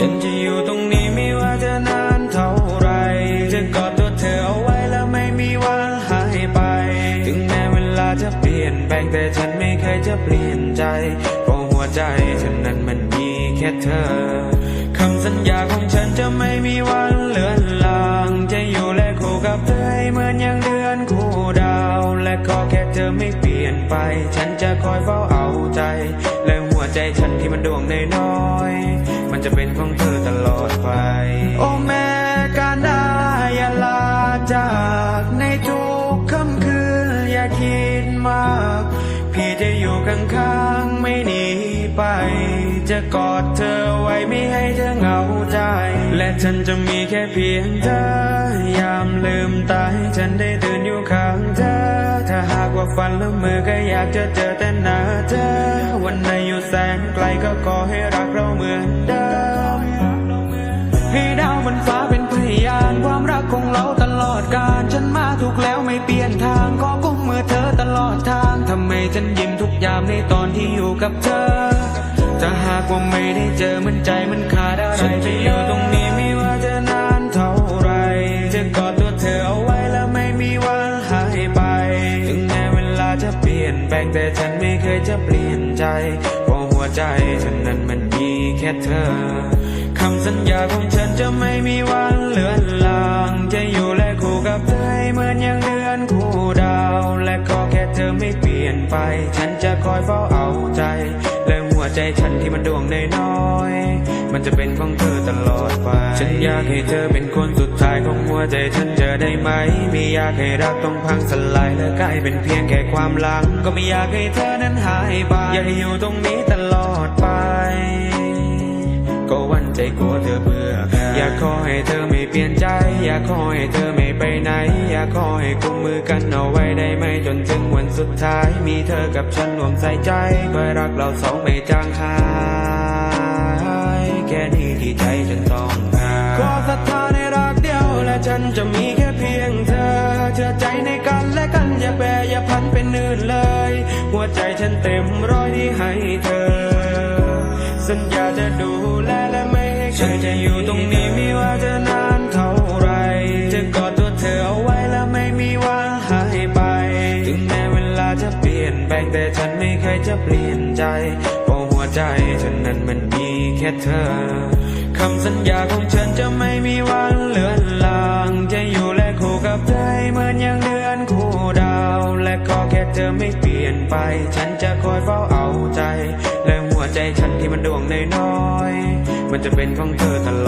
ฉันจะอยู่ตรงนี้ไม่ว่าจะนานเท่าไรจะกอดตัวเธอเอาไว้แล้วไม่มีวันหายไป ถึงแม้เวลาจะเปลี่ยนแปลงแต่ฉันไม่เคยจะเปลี่ยนใจ เพราะหัวใจฉันนั้นมันมีแค่เธอคำสัญญาของฉันจะไม่มีวัน ไม่เปลี่ยนไป ฉันจะคอยเฝ้าเอาใจ และหัวใจฉันที่มันดวงน้อยๆมันจะเป็นของเธอตลอดไป โอ้แม่การได้อย่าลาจากในทุกค่ำคืนอย่าคิดมาก พี่จะอยู่ข้างๆไม่หนีไป จะกอดเธอไว้ไม่ให้เธอเหงาใจ และฉันจะมีแค่เพียงเธอยามลืมตาให้ฉันได้ากจะเจอแต่หน้าเธอ วันไหนอยู่แสนไกลก็ขอให้รักเราเหมือนเดิม ให้ดาวบนฟ้าเป็นพยาน ความรักของเราตลอดกาลฉันมาถูกแล้วไม่เปลี่ยนทางขอกุมมือเธอตลอดทางทำไมฉันยิ้มทุกยามในตอนที่อยู่กับเธอจะหากว่าไม่ได้เจอมันใจมันขาดอะไรฉันจะอยู่ตรงนี้ จะเปลี่ยนใจเพราะหัวใจฉันนั้นมันมีแค่เธอคำสัญญาของฉันจะไม่มีวันเลือนลาง จะอยู่และคู่กับเธอเหมือนอย่างเดือนคู่ดาว และก็แค่เธอไม่เปลี่ยนไป ฉันจะคอยเฝ้าเอาใจ และหัวใจฉันที่มันดวงน้อย มันจะเป็นของเธอตลอดไปฉันอยากให้เธอเป็นคนสุดท้ายของหัวใจฉันจะได้ไหม ไม่อยากให้รักต้องพังสลายและกลายเป็นเพียงแค่ความหลัง ก็ไม่อยากให้เธอนั้นหายไปอยากให้อยู่ตรงนี้ตลอดไปก็วันใจกลัวเธอเบื่อ อยากขอให้เธอไม่เปลี่ยนใจ อยากขอให้เธอไม่ไปไหน อยากขอให้กุมมือกันเอาไว้ได้ไหมจนถึงวันสุดท้าย มีเธอกับฉันรวมใส่ใจก็รักเราสองไม่จางหาย แค่นี้ที่ใจฉันต้องการขอศรัทธาในรักเดียวและฉันจะมีแค่เพียงเธอ เชื่อใจในกันและกันอย่าแปรอย่าพันเป็นอื่นเลย หัวใจฉันเต็มร้อยที่ให้เธอ สัญญาจะดูแลและไม่ให้ฉันจะอยู่ตรงนี้ไม่ว่าจะนานเท่าไรจะกอดตัวเธอเอาไว้แล้วไม่มีวันหายไป ถึงแม้เวลาจะเปลี่ยนแปลงแต่ฉันไม่เคยจะเปลี่ยนใจ วใจฉันนั้นมันมีแค่เธอ คำสัญญาของฉันจะไม่มีวันเลือนลาง จะอยู่และคู่กับเธอให้เหมือนอย่างเดือนคู่ดาว และก็แค่เธอไม่เปลี่ยนไป ฉันจะคอยเฝ้าเอาใจ และหัวใจฉันที่มันดวงน้อยๆมันจะเป็นของเธอตลอด